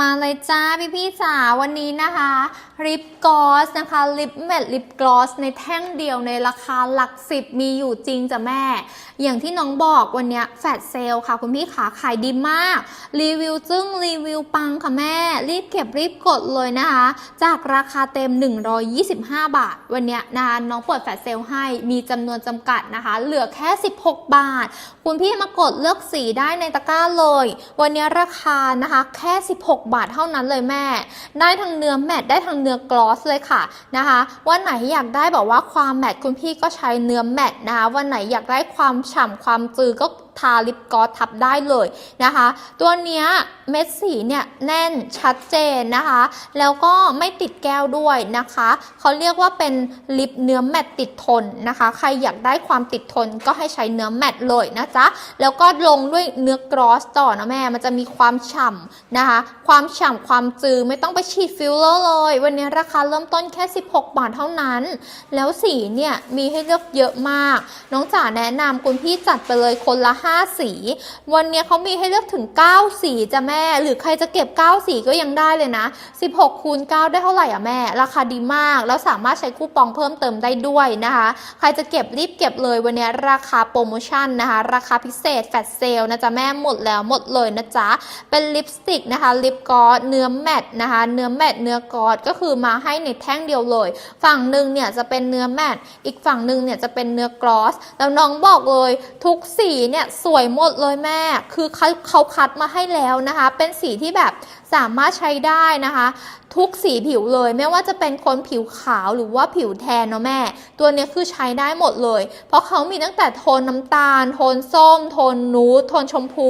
มาเลยจ้าพี่พี่จ๋าวันนี้นะคะลิปกลอสนะคะลิปแมทลิปกลอสในแท่งเดียวในราคาหลักสิบมีอยู่จริงจ้ะแม่ อย่างที่น้องบอกวันนี้แฟดเซลค่ะคุณพี่ขาขายดีมาก รีวิวจึ้งรีวิวปังค่ะแม่ รีบเก็บรีบกดเลยนะคะ จากราคาเต็ม 125 บาท วันนี้นะคะน้องเปิดแฟดเซลให้มีจำนวนจำกัดนะคะ เหลือแค่ 16 บาท คุณพี่มากดเลือกสีได้ในตะกร้าเลย วันนี้ราคานะคะแค่ 16บาทเท่านั้นเลยแม่ ได้ทั้งเนื้อแมทได้ทั้งเนื้อกลอสเลยค่ะนะคะวันไหนอยากได้แบบว่าความแมทคุณพี่ก็ใช้เนื้อแมทนะคะวันไหนอยากได้ความฉ่ำความจือก็ทาลิปกลอสทับได้เลยนะคะ ตัวเนี้ยเม็ดสีเนี่ยแน่นชัดเจนนะคะ แล้วก็ไม่ติดแก้วด้วยนะคะเขาเรียกว่าเป็นลิปเนื้อแมตติดทนนะคะ ใครอยากได้ความติดทนก็ให้ใช้เนื้อแมตเลยนะจ๊ะแล้วก็ลงด้วยเนื้อกรอสต่อนะแม่มันจะมีความฉ่ำนะคะ ความฉ่ำความจือไม่ต้องไปฉีดฟิลเลอร์เลย วันนี้ราคาเริ่มต้นแค่ 16 บาทเท่านั้น แล้วสีเนี่ยมีให้เลือกเยอะมาก น้องจ๋าแนะนำคุณพี่จัดไปเลยคนละ5 สี วันนี้เขามีให้เลือกถึง 9 สีจ้ะแม่ หรือใครจะเก็บ 9 สีก็ยังได้เลยนะ 16คูณ9ได้เท่าไหร่อะแม่ ราคาดีมาก แล้วสามารถใช้คูปองเพิ่มเติมได้ด้วยนะคะ ใครจะเก็บรีบเก็บเลยวันนี้ราคาโปรโมชั่นนะคะ ราคาพิเศษแฟลชเซลนะจ๊ะแม่หมดแล้วหมดเลยนะจ๊ะ เป็นลิปสติกนะคะ ลิปกอสเนื้อแมตนะคะ เนื้อแมตเนื้อกอสก็คือมาให้ในแท่งเดียวเลย ฝั่งหนึ่งเนี่ยจะเป็นเนื้อแมตอีกฝั่งหนึ่งเนี่ยจะเป็นเนื้อกลอส แล้วน้องบอกเลยทุกสีเนี่ยสวยหมดเลยแม่ คือเขาเขาคัดมาให้แล้วนะคะ เป็นสีที่แบบ สามารถใช้ได้นะคะ ทุกสีผิวเลย ไม่ว่าจะเป็นคนผิวขาวหรือว่าผิวแทนเนาะแม่ ตัวนี้คือใช้ได้หมดเลย เพราะเขามีตั้งแต่โทนน้ำตาล โทนส้ม โทนนูดโทนชมพู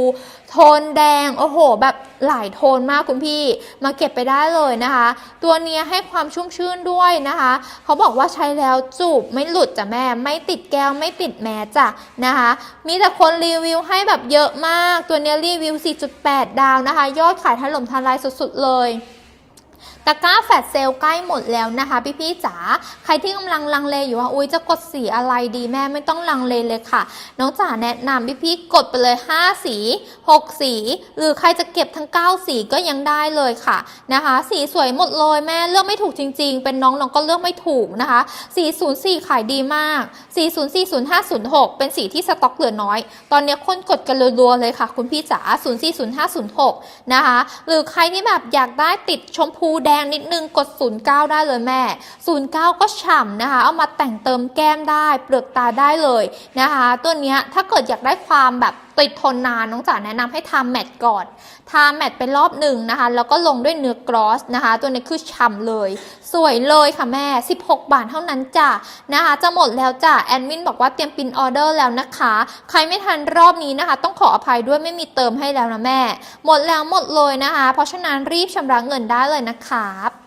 โทนแดง โอ้โห แบบหลายโทนมากคุณพี่มาเก็บไปได้เลยนะคะ ตัวนี้ให้ความชุ่มชื่นด้วยนะคะ เขาบอกว่าใช้แล้วจูบไม่หลุดจ้ะแม่ ไม่ติดแก้วไม่ติดแมสจ้ะนะคะ มีแต่คนรีวิวให้แบบเยอะมาก ตัวนี้รีวิว 4.8 ดาวนะคะ ยอดขายถล่มทลายสุดๆเลย ตะกร้าแฟดเซลใกล้หมดแล้วนะคะ พี่ๆจ๋าใครที่กำลังลังเลอยู่ว่าอุ้ยจะกดสีอะไรดีแม่ไม่ต้องลังเลเลยค่ะ น้องจ๋าแนะนำพี่ๆกดไปเลย 5 สี 6 สี หรือใครจะเก็บทั้ง 9 สีก็ยังได้เลยค่ะนะคะ สีสวยหมดเลยแม่เลือกไม่ถูกจริง ๆ เป็นน้องน้องก็เลือกไม่ถูกนะคะ 404 ขายดีมาก 4040506 เป็นสีที่สต็อกเหลือน้อย ตอนนี้คนกดกันรัวๆเลยค่ะ คุณพี่จ๋า040506 นะคะ หรือใครที่แบบอยากได้ติดชมพูแดงนิดนึงกด 09 ได้เลยแม่ 09 ก็ฉ่ำนะคะ เอามาแต่งเติมแก้มได้ เปลือกตาได้เลยนะคะ ตัวเนี้ยถ้าเกิดอยากได้ความแบบติดทนนานน้องจ๋าแนะนำให้ทาแมตต์ก่อน ทาแมตต์ไปรอบหนึ่งนะคะ แล้วก็ลงด้วยเนื้อกรอสนะคะ ตัวนี้คือฉ่ำเลย สวยเลยค่ะแม่ 16 บาทเท่านั้นจ้ะนะคะ จะหมดแล้วจ้ะแอดมินบอกว่าเตรียมปินออเดอร์แล้วนะคะ ใครไม่ทันรอบนี้นะคะ ต้องขออภัยด้วยไม่มีเติมให้แล้วนะแม่ หมดแล้วหมดเลยนะคะ เพราะฉะนั้นรีบชำระเงินได้เลยนะครับ